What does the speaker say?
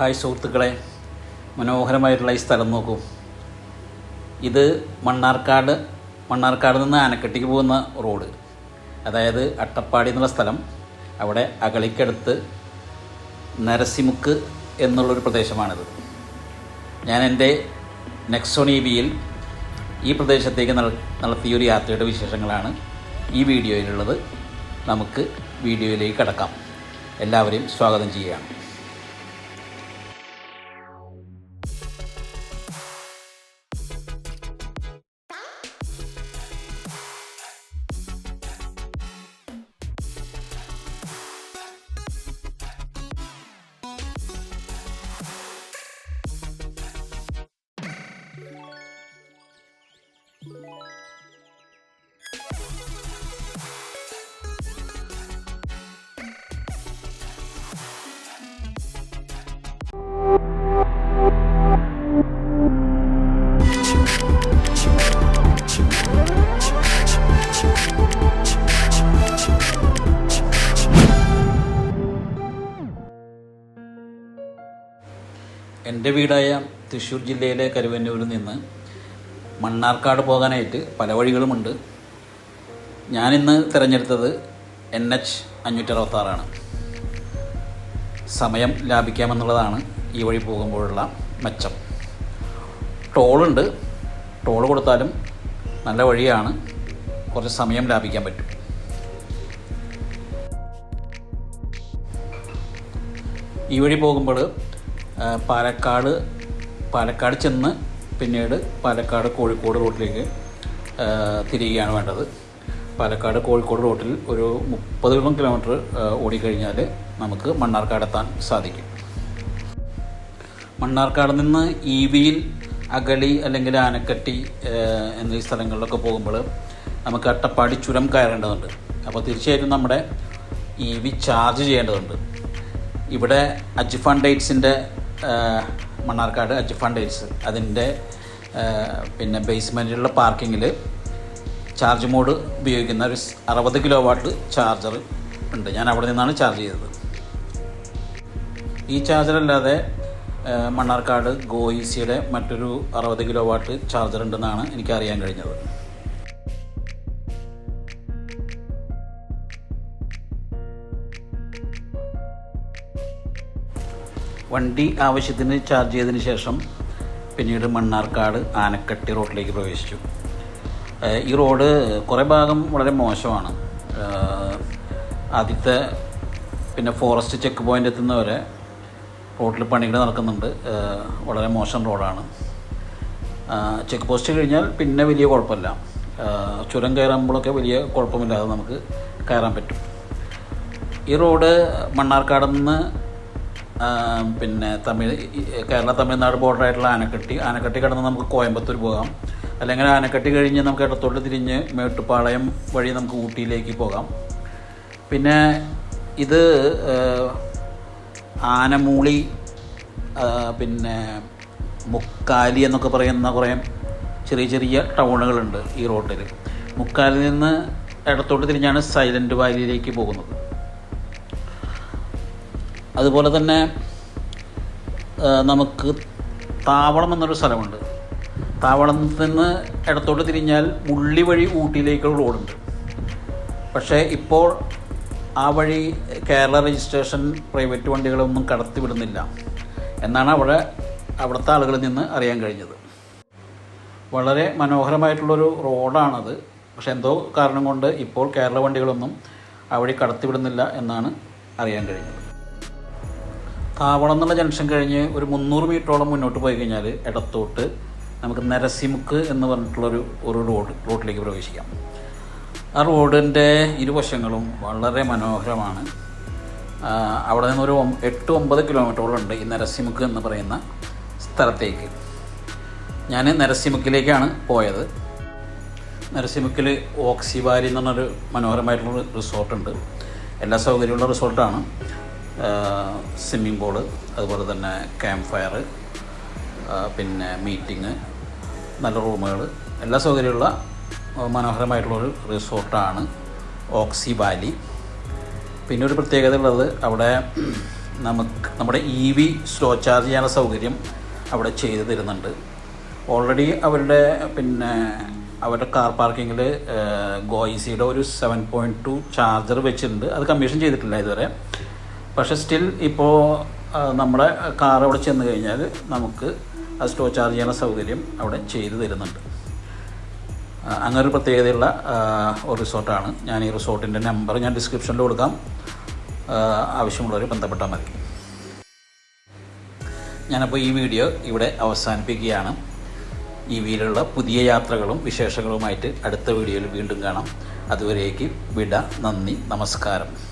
Hi സുഹൃത്തുക്കളെ. മനോഹരമായിട്ടുള്ള ഈ സ്ഥലം നോക്കൂ. ഇത് മണ്ണാർക്കാട് മണ്ണാർക്കാട് നിന്ന് ആനക്കെട്ടിക്ക് പോകുന്ന റോഡ്. അതായത് അട്ടപ്പാടി എന്നുള്ള സ്ഥലം. അവിടെ അകളിക്കടുത്ത് നരസിമുക്ക് എന്നുള്ളൊരു പ്രദേശമാണിത്. ഞാൻ എന്റെ നെക്സോൺ ഇ ഈ പ്രദേശത്തേക്ക് നടത്തിയൊരു യാത്രയുടെ വിശേഷങ്ങളാണ് ഈ വീഡിയോയിലുള്ളത്. നമുക്ക് വീഡിയോയിലേക്ക് കടക്കാം. എല്ലാവരെയും സ്വാഗതം ചെയ്യുകയാണ്. എന്റെ വീടായ തൃശ്ശൂർ ജില്ലയിലെ കരുവന്നൂരിൽ നിന്ന് മണ്ണാർക്കാട് പോകാനായിട്ട് പല വഴികളുമുണ്ട്. ഞാനിന്ന് തിരഞ്ഞെടുത്തത് എൻ എച്ച് അഞ്ഞൂറ്റി അറുപത്താറാണ് സമയം ലാഭിക്കാമെന്നുള്ളതാണ് ഈ വഴി പോകുമ്പോഴുള്ള മെച്ചം. ടോളുണ്ട്. ടോൾ കൊടുത്താലും നല്ല വഴിയാണ്. കുറച്ച് സമയം ലാഭിക്കാൻ പറ്റും. ഈ വഴി പോകുമ്പോൾ പാലക്കാട് പാലക്കാട് ചെന്ന് പിന്നീട് പാലക്കാട് കോഴിക്കോട് റൂട്ടിലേക്ക് തിരിയുകയാണ് വേണ്ടത്. പാലക്കാട് കോഴിക്കോട് റൂട്ടിൽ ഒരു മുപ്പതോളം കിലോമീറ്റർ ഓടിക്കഴിഞ്ഞാൽ നമുക്ക് മണ്ണാർക്കാട് എത്താൻ സാധിക്കും. മണ്ണാർക്കാട് നിന്ന് ഇ വിയിൽ അഗളി അല്ലെങ്കിൽ ആനക്കട്ടി എന്നീ സ്ഥലങ്ങളിലൊക്കെ പോകുമ്പോൾ നമുക്ക് അട്ടപ്പാടി ചുരം കയറേണ്ടതുണ്ട്. അപ്പോൾ തീർച്ചയായിട്ടും നമ്മുടെ ഇ വി ചാർജ് ചെയ്യേണ്ടതുണ്ട്. ഇവിടെ അജ്ഫാൻ ഡേറ്റ്സിന്റെ മണ്ണാർക്കാട് അജ്ഫാൻ ഫണ്ടേഴ്സ് അതിന്റെ പിന്നെ ബേസ്മെന്റിലുള്ള പാർക്കിങ്ങിൽ ചാർജ് മോഡ് ഉപയോഗിക്കുന്ന ഒരു അറുപത് കിലോ വാട്ട് ചാർജർ ഉണ്ട്. ഞാൻ അവിടെ നിന്നാണ് ചാർജ് ചെയ്തത്. ഈ ചാർജറല്ലാതെ മണ്ണാർക്കാട് ഗോയിസിയുടെ മറ്റൊരു അറുപത് കിലോ വാട്ട് ചാർജർ ഉണ്ടെന്നാണ് എനിക്ക് അറിയാൻ കഴിഞ്ഞത്. വണ്ടി ആവശ്യത്തിന് ചാർജ് ചെയ്തതിന് ശേഷം പിന്നീട് മണ്ണാർക്കാട് ആനക്കട്ടി റോഡിലേക്ക് പ്രവേശിച്ചു. ഈ റോഡ് കുറേ ഭാഗം വളരെ മോശമാണ്. ആദ്യത്തെ പിന്നെ ഫോറസ്റ്റ് ചെക്ക് പോയിന്റ് എത്തുന്നവരെ റോഡിൽ പണികൾ നടക്കുന്നുണ്ട്. വളരെ മോശം റോഡാണ്. ചെക്ക് പോസ്റ്റ് കഴിഞ്ഞാൽ പിന്നെ വലിയ കുഴപ്പമില്ല. ചുരം കയറുമ്പോഴൊക്കെ വലിയ കുഴപ്പമില്ലാതെ നമുക്ക് കയറാൻ പറ്റും. ഈ റോഡ് മണ്ണാർക്കാട് നിന്ന് പിന്നെ തമിഴ് കേരള തമിഴ്നാട് ബോർഡറായിട്ടുള്ള ആനക്കട്ടി. ആനക്കട്ടി കടന്ന് നമുക്ക് കോയമ്പത്തൂർ പോകാം. അല്ലെങ്കിൽ ആനക്കട്ടി കഴിഞ്ഞ് നമുക്ക് ഇടത്തോട്ട് തിരിഞ്ഞ് മേട്ടുപ്പാളയം വഴി നമുക്ക് ഊട്ടിയിലേക്ക് പോകാം. പിന്നെ ഇത് ആനമൂളി പിന്നെ മുക്കാലി എന്നൊക്കെ പറയുന്ന കുറേ ചെറിയ ചെറിയ ടൗണുകളുണ്ട് ഈ റോഡിൽ മുക്കാലിൽ നിന്ന് ഇടത്തോട്ട് തിരിഞ്ഞാണ് സൈലന്റ് വാലിയിലേക്ക് പോകുന്നത്. അതുപോലെ തന്നെ നമുക്ക് താവളം എന്നൊരു സ്ഥലമുണ്ട്. താവളത്തിൽ നിന്ന് ഇടത്തോട്ട് തിരിഞ്ഞാൽ മുള്ളി വഴി ഊട്ടിയിലേക്കുള്ള റോഡുണ്ട്. പക്ഷേ ഇപ്പോൾ ആ വഴി കേരള രജിസ്ട്രേഷൻ പ്രൈവറ്റ് വണ്ടികളൊന്നും കടത്തിവിടുന്നില്ല. എന്നാണ് അവിടെ അവിടുത്തെ ആളുകളിൽ നിന്ന് അറിയാൻ കഴിഞ്ഞത്. വളരെ മനോഹരമായിട്ടുള്ളൊരു റോഡാണത്. പക്ഷെ എന്തോ കാരണം കൊണ്ട് ഇപ്പോൾ കേരള വണ്ടികളൊന്നും അവിടെ കടത്തിവിടുന്നില്ല എന്നാണ് അറിയാൻ കഴിഞ്ഞത്. താവളം എന്നുള്ള ജംഗ്ഷൻ കഴിഞ്ഞ് ഒരു മുന്നൂറ് മീറ്ററോളം മുന്നോട്ട് പോയി കഴിഞ്ഞാൽ ഇടത്തോട്ട് നമുക്ക് നരസിമുക്ക് എന്ന് പറഞ്ഞിട്ടുള്ളൊരു ഒരു റോഡ് റോഡിലേക്ക് പ്രവേശിക്കാം. ആ റോഡിന്റെ ഇരുവശങ്ങളും വളരെ മനോഹരമാണ്. അവിടെ നിന്നൊരു എട്ട് ഒമ്പത് കിലോമീറ്ററോളം ഉണ്ട് ഈ നരസിമുക്ക് എന്ന് പറയുന്ന സ്ഥലത്തേക്ക്. ഞാൻ നരസിമുക്കിലേക്കാണ് പോയത്. നരസിമുക്കിൽ ഓക്സിബാരി എന്ന് പറഞ്ഞൊരു മനോഹരമായിട്ടുള്ള റിസോർട്ടുണ്ട്. എല്ലാ സൗകര്യമുള്ള റിസോർട്ടാണ്. സ്വിമ്മിംഗ് പൂൾ അതുപോലെ തന്നെ ക്യാമ്പ് ഫയർ പിന്നെ മീറ്റിംഗ് നല്ല റൂമുകൾ എല്ലാ സൗകര്യമുള്ള മനോഹരമായിട്ടുള്ളൊരു റിസോർട്ടാണ് ഓക്സി വാലി. പിന്നെ ഒരു പ്രത്യേകത ഉള്ളത് അവിടെ നമുക്ക് നമ്മുടെ ഇ വി സ്ലോ ചാർജ് ചെയ്യാനുള്ള സൗകര്യം അവിടെ ചെയ്തു തരുന്നുണ്ട്. ഓൾറെഡി അവരുടെ പിന്നെ അവരുടെ കാർ പാർക്കിങ്ങിൽ ഗോയിസിയുടെ ഒരു സെവൻ പോയിന്റ് ടു ചാർജർ വെച്ചിട്ടുണ്ട്. അത് കമ്മീഷൻ ചെയ്തിട്ടില്ല ഇതുവരെ. പക്ഷേ സ്റ്റിൽ ഇപ്പോൾ നമ്മുടെ കാർ അവിടെ ചെന്ന് കഴിഞ്ഞാൽ നമുക്ക് ആ സ്റ്റോ ചാർജ് ചെയ്യുന്ന സൗകര്യം അവിടെ ചെയ്തു തരുന്നുണ്ട്. അങ്ങനെ ഒരു പ്രത്യേകതയുള്ള ഒരു റിസോർട്ടാണ്. ഞാൻ ഈ റിസോർട്ടിന്റെ നമ്പർ ഞാൻ ഡിസ്ക്രിപ്ഷനിൽ കൊടുക്കാം. ആവശ്യമുള്ളവർ ബന്ധപ്പെട്ടാൽ മതി. ഞാനപ്പോൾ ഈ വീഡിയോ ഇവിടെ അവസാനിപ്പിക്കുകയാണ്. ഈ വീട്ടിലുള്ള പുതിയ യാത്രകളും വിശേഷങ്ങളുമായിട്ട് അടുത്ത വീഡിയോയിൽ വീണ്ടും കാണാം. അതുവരേക്ക് വിട നന്ദി നമസ്കാരം.